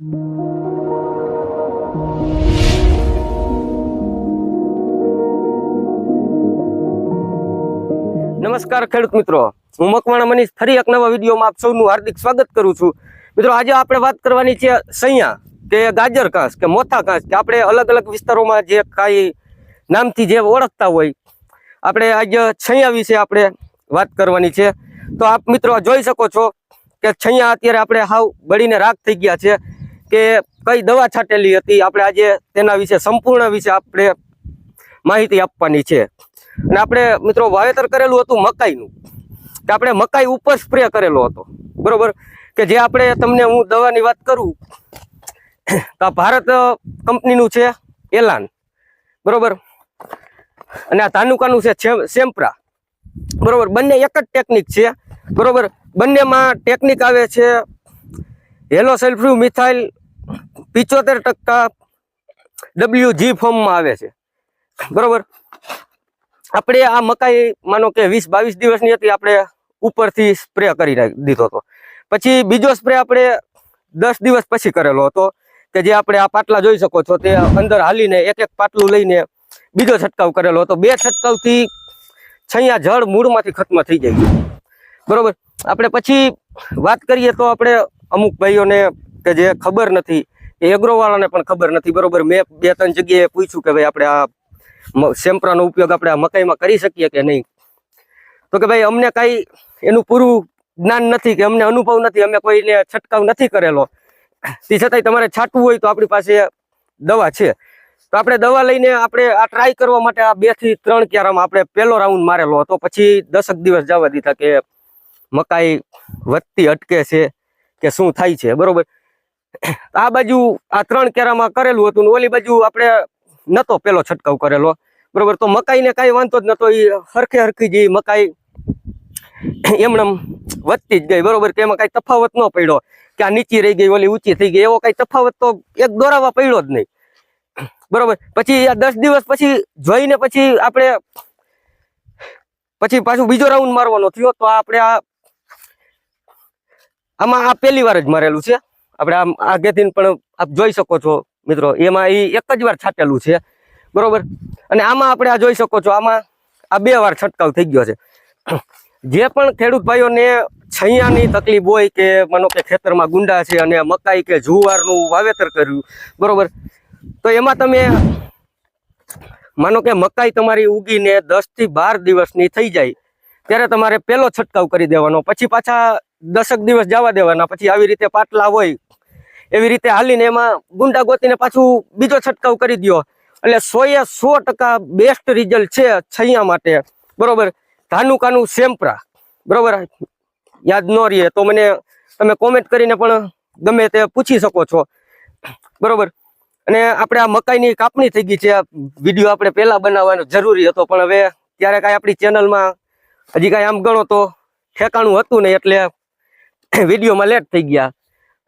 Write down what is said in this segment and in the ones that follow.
નમસ્કાર ખેડૂત મિત્રો. હું મકવાણા મનીષ, ફરી એક નવા વિડીયોમાં આપ સૌનું હાર્દિક સ્વાગત કરું છું. મિત્રો, આજે આપણે વાત કરવાની છે સૈયા કે ગાજર ઘાસ કે મોથા ઘાસ કે આપણે અલગ અલગ વિસ્તારોમાં જે કાંઈ નામથી જે ઓળખતા હોય, આપણે આજે છૈયા વિશે આપણે વાત કરવાની છે. તો આપ મિત્રો જોઈ શકો છો કે છૈયા અત્યારે આપણે હાવ બળીને રાખ થઈ ગયા છે. કે કઈ દવા છાંટેલી હતી, આપણે આજે તેના વિશે સંપૂર્ણ વિશે આપણે માહિતી આપવાની છે. અને આપણે મિત્રો વાવેતર કરેલું હતું મકાઈનું. કે આપણે મકાઈ ઉપર સ્પ્રે કરેલો હતો. બરોબર? કે જે આપણે તમને હું દવાની વાત કરું, તો ભારત કંપનીનું છે એલાન. બરોબર? અને આ તાનુકાનું છે સેમ્પરા સેમ્પ્રા. બરોબર? બંને એક જ ટેકનિક છે. બરોબર? બંનેમાં ટેકનિક આવે છે હેલો સલ્ફ્યુ મિથાઇલ પિચોતેર ટકા ડબલ્યુ જી ફોર્મમાં આવે છે. બરોબર? આપણે આ મકાઈ માનો કે વીસ બાવીસ દિવસની હતી, આપણે ઉપરથી સ્પ્રે કરી દીધો હતો. પછી બીજો સ્પ્રે આપણે દસ દિવસ પછી કરેલો હતો, કે જે આપણે આ પાટલા જોઈ શકો છો, તે અંદર હાલીને એક એક પાટલું લઈને બીજો છંટકાવ કરેલો હતો. બે છંટકાવથી છૈયા જળ મૂળમાંથી ખત્મ થઈ જાય બરોબર? આપણે પછી વાત કરીએ તો આપણે અમુક ભાઈઓને કે જે ખબર નથી, એ એગ્રોવાળાને પણ ખબર નથી, બરોબર? મેં બે ત્રણ જગ્યાએ પૂછ્યું કે ભાઈ આપણે આ સેમ્પરાનો ઉપયોગ આપણે આ મકાઈમાં કરી શકીએ કે નહીં? તો કે ભાઈ, અમને કાંઈ એનું પૂરું જ્ઞાન નથી કે અમને અનુભવ નથી, અમે કોઈને છંટકાવ નથી કરેલો. તે છતાંય તમારે છાંટવું હોય તો આપણી પાસે દવા છે. તો આપણે દવા લઈને આપણે આ ટ્રાય કરવા માટે આ બેથી ત્રણ ક્યારામાં આપણે પહેલો રાઉન્ડ મારેલો હતો. પછી દસક દિવસ જવા દીધા કે મકાઈ વધતી અટકે છે કે શું થાય છે, બરોબર? આ બાજુ આ ત્રણ કેરામાં કરેલું હતું ને ઓલી બાજુ આપણે નતો પેલો છંટકાવ કરેલો. બરોબર, તો મકાઈને કાંઈ વાંધો જ નતો એ હરખે હરખી જે મકાઈ એમણે વધતી જ ગઈ, બરોબર, કે એમાં કાંઈ તફાવત ન પડ્યો, કે આ નીચી રહી ગઈ, ઓલી ઊંચી થઈ ગઈ, એવો કાંઈ તફાવત તો એક દોરાવા પડ્યો જ નહીં. બરોબર, પછી આ દસ દિવસ પછી જોઈને પછી આપણે પછી પાછું બીજો રાઉન્ડ મારવાનો થયો, તો આપણે આ આમાં આ પહેલી વાર જ મારેલું છે. આપણે આમ આગેથી પણ આપ જોઈ શકો છો મિત્રો, એમાં એ એક જ વાર છાંટેલું છે. બરોબર? અને આમાં આપણે આ જોઈ શકો છો, આમાં આ બે વાર છંટકાવ થઈ ગયો છે. જે પણ ખેડૂત ભાઈઓને છૈયાની તકલીફ હોય કે માનો કે ખેતરમાં ગુંડા છે અને મકાઈ કે જુવારનું વાવેતર કર્યું, બરોબર? તો એમાં તમે માનો કે મકાઈ તમારી ઉગીને દસથી બાર દિવસની થઈ જાય, ત્યારે તમારે પેલો છંટકાવ કરી દેવાનો. પછી પાછા દસક દિવસ જવા દેવાના. પછી આવી રીતે પાટલા હોય એવી રીતે હાલીને એમાં ગુંડા ગોતીને પાછું બીજો છંટકાવ કરી દ્યો. એટલે સો એ સો ટકા બેસ્ટ રિઝલ્ટ છે છૈયા માટે. બરોબર? ધાનુકાનું સેમ્પરા. બરોબર? યાદ ન રહીએ તો મને તમે કોમેન્ટ કરીને પણ ગમે તે પૂછી શકો છો. બરોબર? અને આપણે આ મકાઈની કાપણી થઈ ગઈ છે. આ વીડિયો આપણે પહેલાં બનાવવાનો જરૂરી હતો, પણ હવે ત્યારે કાંઈ આપણી ચેનલમાં હજી કાંઈ આમ ગણો તો ઠેકાણું હતું નહીં એટલે વિડીયોમાં લેટ થઈ ગયા.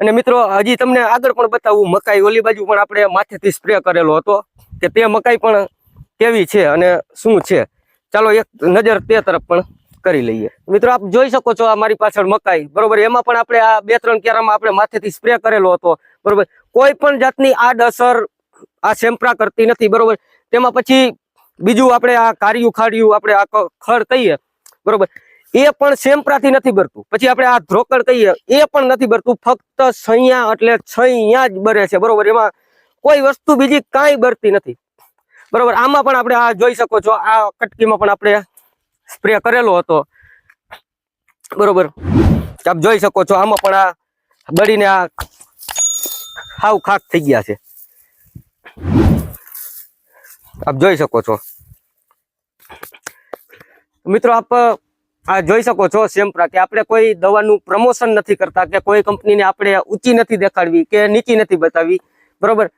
અને મિત્રો, હજી તમને આગળ પણ બતાવું, મકાઈ ઓલી બાજુ પણ આપણે માથેથી સ્પ્રે કરેલો હતો, કે તે મકાઈ પણ કેવી છે અને શું છે? ચાલો એક નજર તે તરફ પણ કરી લઈએ. મિત્રો, આપ જોઈ શકો છો આ મારી પાછળ મકાઈ, બરોબર? એમાં પણ આપણે આ બે ત્રણ કેરામાં આપણે માથેથી સ્પ્રે કરેલો હતો, બરોબર? કોઈ પણ જાતની આડઅસર આ સેમ્પરા કરતી નથી, બરોબર? તેમાં પછી બીજું આપણે આ કાર્યું ખાડ્યું, આપણે આ ખડ કહીએ, બરોબર? એ પણ સેમ્પ્રાથી નથી ભરતું પછી આપણે આ ધ્રોકડ કહીએ, એ પણ નથી ભરતું ફક્ત સૈયા એટલે છૈયા જ બરે છે, બરોબર? એમાં કોઈ વસ્તુ બીજી કાંઈ ભરતી નથી. બરોબર? આમાં પણ આપણે આ જોઈ શકો છો, આ કટકીમાં પણ આપણે સ્પ્રે કરેલો હતો. બરોબર? આપ જોઈ શકો છો, આમાં પણ આ બળીને આ હાવ ખાક થઈ ગયા છે. આપ જોઈ શકો છો. મિત્રો, આપ આ જોઈ શકો છો સેમ કે આપણે કોઈ દવાનું પ્રમોશન નથી કરતા, કે કોઈ કંપનીને આપણે ઊંચી નથી દેખાડવી, કે નીચી નથી બતાવી બરોબર?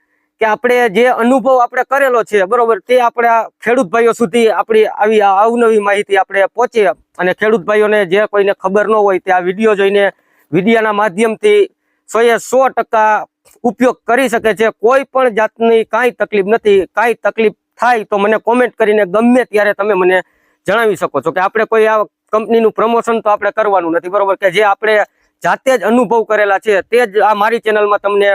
કે આપણે જે અનુભવ આપણે કરેલો છે, બરોબર, તે આપણે ખેડૂત ભાઈઓ સુધી આપણી આવી અવનવી માહિતી આપણે પહોંચે. અને ખેડૂત ભાઈઓને જે કોઈને ખબર ન હોય, તે આ વીડિયો જોઈને વિડીયાના માધ્યમથી સો એ સો ઉપયોગ કરી શકે છે. કોઈ પણ જાતની કાંઈ તકલીફ નથી. કાંઈ તકલીફ થાય તો મને કોમેન્ટ કરીને ગમે ત્યારે તમે મને જણાવી શકો છો કે આપણે કોઈ આ કંપનીનું પ્રમોશન તો આપણે કરવાનું નથી, બરોબર? કે જે આપણે જાતે જ અનુભવ કરેલા છે, તે જ આ મારી ચેનલમાં તમને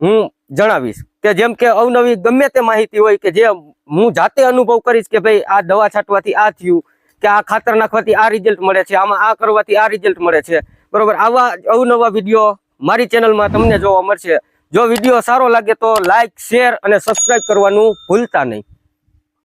હું જણાવીશ. કે જેમ કે અવનવી ગમે તે માહિતી હોય કે જે હું જાતે અનુભવ કરીશ કે ભાઈ આ દવા છાંટવાથી આ થયું, કે આ ખાતર નાખવાથી આ રિઝલ્ટ મળે છે, આમાં આ કરવાથી આ રિઝલ્ટ મળે છે. બરોબર? આવા અવનવા વીડિયો મારી ચેનલમાં તમને જોવા મળશે. જો વીડિયો સારો લાગે તો લાઇક શેર અને સબસ્ક્રાઈબ કરવાનું ભૂલતા નહીં.